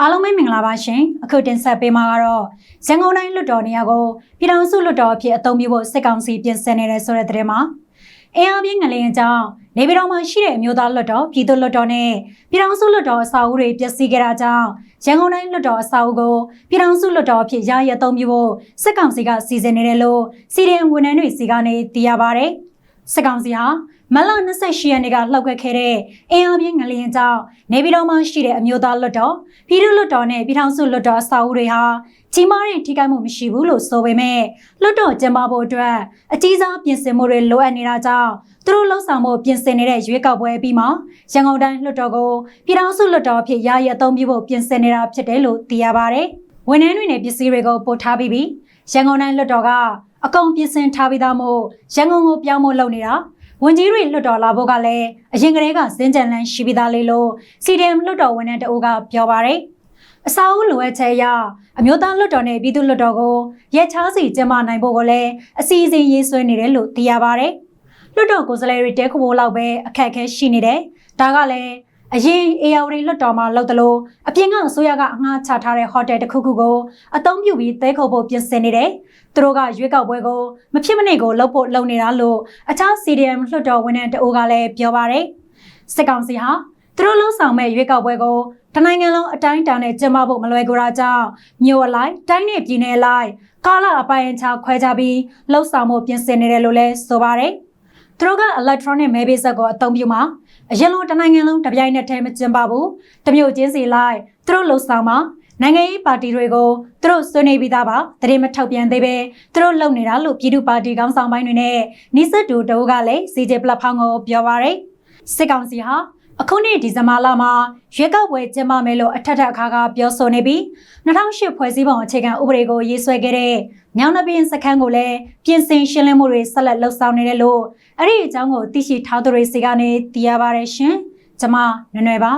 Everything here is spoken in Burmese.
အားလုံးပဲမင်္ဂလာပါရှင်အခုတင်ဆက်ပေးမှာကတော့ရန်ကုန်တိုင်းလွှတ်တော်နေရာကိုပြည်ထောင်စုလွှတ်တော်အဖြစ်အသုံးပြုဖို့စစ်ကောင်စီပြင်ဆင်နေတဲ့ဆိုတဲ့သတင်းမှာအင်အားပြင်းငလျင်အကြောင်းနေပြည်တော်မှာရှိတဲ့အမျိုးသားလွှတ်တော်ပြည်သူ့လွှတ်တော်နဲ့ပြည်ထောင်စုလွှတ်တော်အစာအုပ်တွေပျက်စီးခဲ့တာကြောင့်ရန်ကုန်တိုင်းလွှတ်တော်အစာအုပ်ကိုပြည်ထောင်စုလွှတ်တော်အဖြစ်ယာယီအသုံးပြုဖို့စစ်ကောင်စီကစီစဉ်နေတယ်လို့စီဒီအမ်ဝန်ထမ်းတွေစီကနေသိရပါဗျ။ စစ်ကောင်စီဟာမလ28ရက်နေ့ကလှုပ်ခတ်ခဲ့တဲ့အင်အားပြင်းငလျင်ကြောင့်နေပြည်တော်မှာရှိတဲ့အမျိုးသားလွှတ်တော်ပြည်သူ့လွှတ်တော်နဲ့ပြည်ထောင်စုလွှတ်တော်အစာအုပ်တွေဟာကြီးမားတဲ့ထိခိုက်မှုမရှိဘူးလို့ဆိုပေမဲ့လွှတ်တော်ကျင်းပဖို့အတွက်အကြီးစားပြင်ဆင်မှုတွေလိုအပ်နေတာကြောင့်သူတို့လှုပ်ဆောင်မှုပြင်ဆင်နေတဲ့ရွေးကောက်ပွဲပြီးမှရန်ကုန်တိုင်းလွှတ်တော်ကိုပြည်ထောင်စုလွှတ်တော်အဖြစ်ယာယီအသုံးပြုဖို့ပြင်ဆင်နေတာဖြစ်တယ်လို့သိရပါတယ်။ဝန်ထမ်းတွေနဲ့ပစ္စည်းတွေကိုပို့ထားပြီးပြီးရန်ကုန်တိုင်းလွှတ်တော်က အကုန်ပြင်ဆင်ထားပြီးသားမို့ရန်ကုန်ကိုပြောင်းဖို့လုပ်နေတာဝန်ကြီးတွေလွှတ်တော်လာဖို့ကလည်းအရင်ကတည်းကစင်ကြံလန်းရှိပြီးသားလေးလို့စီဒီအမ်လွှတ်တော်ဝန်ထမ်းတအုပ်ကပြောပါတယ်။အစာအုပ်လိုအပ်ချက်အရအမျိုးသားလွှတ်တော်နဲ့ပြည်သူ့လွှတ်တော်ကိုရက်ချားစီကျင်းပနိုင်ဖို့ကိုလည်းအစီအစဉ်ရေးဆွဲနေတယ်လို့သိရပါတယ်။လွှတ်တော်ကိုယ်စားလှယ်တွေတဲခဖို့လောက်ပဲအခက်အခဲရှိနေတယ်။ဒါကလည်း အရင်အေယာဝတီလွှတ်တော်မှာလောက်တလို့အပြင်ကအစိုးရကအငှားချထားတဲ့ဟိုတယ်တစ်ခုခုကိုအသုံးပြုပြီးတဲခုပ်ဖို့ပြင်ဆင်နေတယ်။သူတို့ကရွေးကောက်ပွဲကိုမဖြစ်မနေကိုလုပ်ဖို့လုပ်နေတာလို့အခြား CDM လွှတ်တော်ဝန်ထမ်းတအိုးကလည်းပြောပါတယ်။စစ်ကောင်စီဟာသူတို့လှုံ့ဆော်မဲ့ရွေးကောက်ပွဲကိုတနိုင်ငံလုံးအတိုင်းအတာနဲ့ကျင်းပဖို့မလွယ်ကူတာကြောင့်မြို့အလိုက်တိုင်းနယ်ပြည်နယ်အလိုက်ကာလအပိုင်းအခြားခွဲခြားပြီးလှုံ့ဆော်မှုပြင်ဆင်နေတယ်လို့လည်းဆိုပါတယ်။သူတို့က electronic မဲပေးဆက်ကိုအသုံးပြုမှာ အရင်လိုတနိုင်ငံလုံးတပြိုင်နက်တည်းမကျင်းပဘူး။တမျိုးချင်းစီလိုက်သူတို့လှုံ့ဆော်မှာနိုင်ငံရေးပါတီတွေကိုသူတို့ဆွေးနွေးပြီးသားပါတရေမထောက်ပြန်သေးပဲသူတို့လုပ်နေတာလို့ပြည်သူ့ပါတီခေါင်းဆောင်ပိုင်းတွေနဲ့နိစက်တူတိုးကလည်း CJ platform ကိုပြောပါရယ်စစ်ကောင်စီဟာ အခုနှစ်ဒီဇင်ဘာလမှာရွေးကောက်ပွဲကျင်းပမယ်လို့အထက်ထက်အခါကပြောဆိုနေပြီး2008ဖွဲ့စည်းပုံအခြေခံဥပဒေကိုရေးဆွဲခဲ့တဲ့ညောင်နှပင်စခန်းကိုလည်းပြင်ဆင်ရှင်းလင်းမှုတွေဆက်လက်လှုပ်ဆောင်နေတယ်လို့အဲ့ဒီအကြောင်းကိုသိရှိထားသူတွေစီကနေသိရပါတယ်ရှင်။ကျွန်မနွယ်နွယ်ပါ